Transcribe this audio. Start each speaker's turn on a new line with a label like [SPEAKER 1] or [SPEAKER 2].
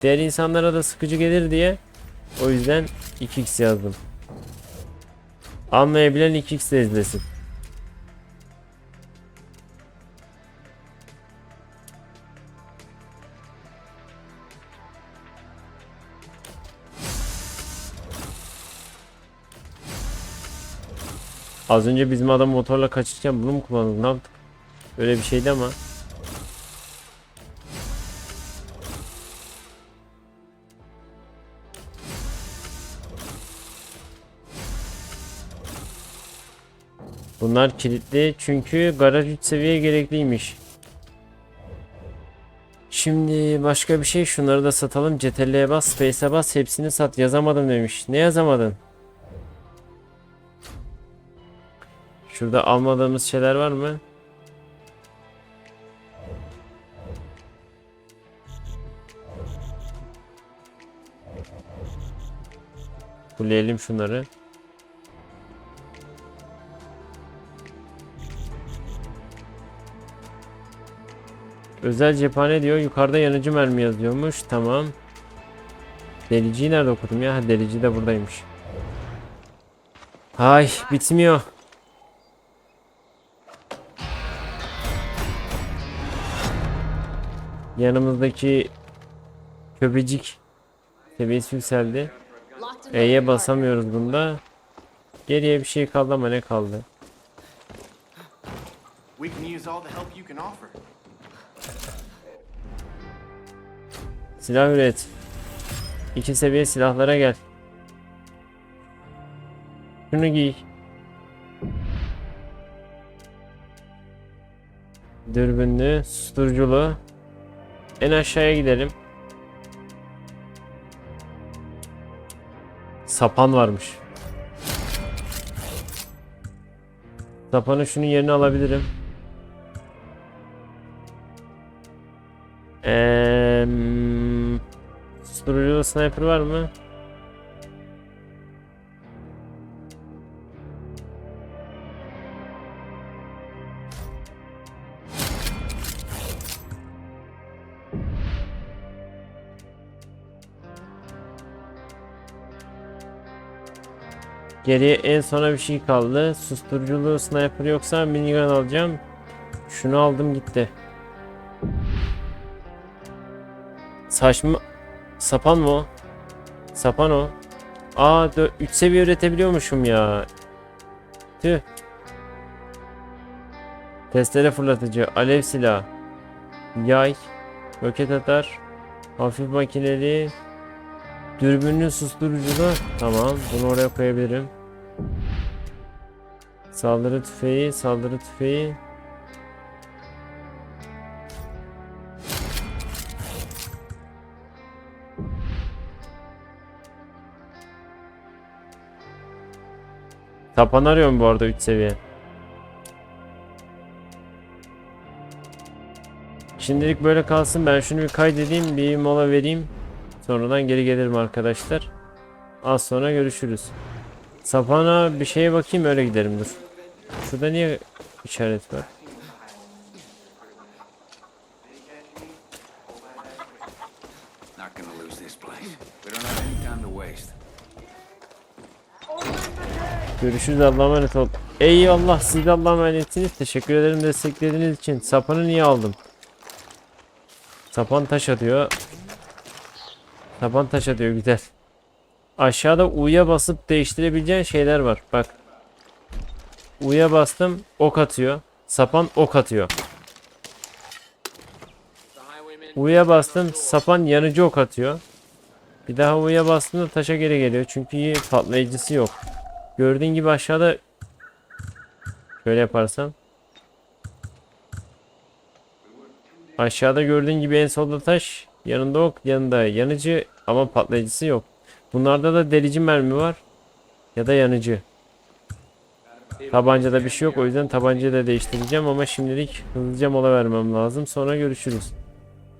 [SPEAKER 1] Diğer insanlara da sıkıcı gelir diye o yüzden 2x yazdım. Anlayabilen 2x de izlesin. Az önce bizim adam motorla kaçırken bunu mu kullandık? Ne yaptık? Öyle bir şeydi ama. Bunlar kilitli çünkü garaj 3 seviye gerekliymiş. Şimdi başka bir şey şunları da satalım. CTRL'ye bas, Space'e bas, hepsini sat. Yazamadım demiş. Ne yazamadın? Şurada almadığımız şeyler var mı? Fulleyelim şunları. Özel cephane diyor. Yukarıda yanıcı mermi yazıyormuş. Tamam. Deliciyi nerede okudum ya? Delici de buradaymış. Ay bitmiyor. Yanımızdaki köpecik seviyesi yükseldi. E'ye basamıyoruz bunda. Geriye bir şey kaldı ama ne kaldı?
[SPEAKER 2] We can use all the help you can offer.
[SPEAKER 1] Silah üret. İki seviye silahlara gel. Şunu giy. Dürbünlü, susturuculu. En aşağıya gidelim. Sapan varmış. Sapanı şunun yerine alabilirim. Eee sniper var mı? Geriye en sona bir şey kaldı. Susturuculu sniper yoksa minigun alacağım. Şunu aldım gitti. Saçma sapan mı? Sapan o. Aa 3 seviye üretebiliyormuşum ya. Tüh. Testere fırlatıcı, alev silah, yay, roket atar, hafif makineli, dürbünlü susturuculu. Tamam, bunu oraya koyabilirim. Saldırı tüfeği, saldırı tüfeği. Tapan arıyorum bu arada 3 seviye. Şimdilik böyle kalsın. Ben şunu bir kaydedeyim. Bir mola vereyim. Sonradan geri gelirim arkadaşlar. Az sonra görüşürüz. Sapana bir şeye bakayım öyle giderim dur. Şurada niye işaret var?
[SPEAKER 3] Not gonna lose this place. We don't have any time to waste.
[SPEAKER 1] Görüşürüz Allah'a emanet ol. Eyvallah siz de Allah'a emanetsiniz. Teşekkür ederim desteklediğiniz için. Sapanı niye aldım? Sapan taş atıyor. Sapan taş atıyor güzel. Aşağıda U'ya basıp değiştirebileceğin şeyler var. Bak. U'ya bastım ok atıyor. Sapan ok atıyor. U'ya bastım sapan yanıcı ok atıyor. Bir daha U'ya bastığımda taşa geri geliyor. Çünkü patlayıcısı yok. Gördüğün gibi aşağıda şöyle yaparsam aşağıda gördüğün gibi en solda taş yanında ok yanında yanıcı ama patlayıcısı yok. Bunlarda da delici mermi var ya da yanıcı. Tabancada bir şey yok o yüzden tabancayı da değiştireceğim ama şimdilik hızlıca mola vermem lazım sonra görüşürüz.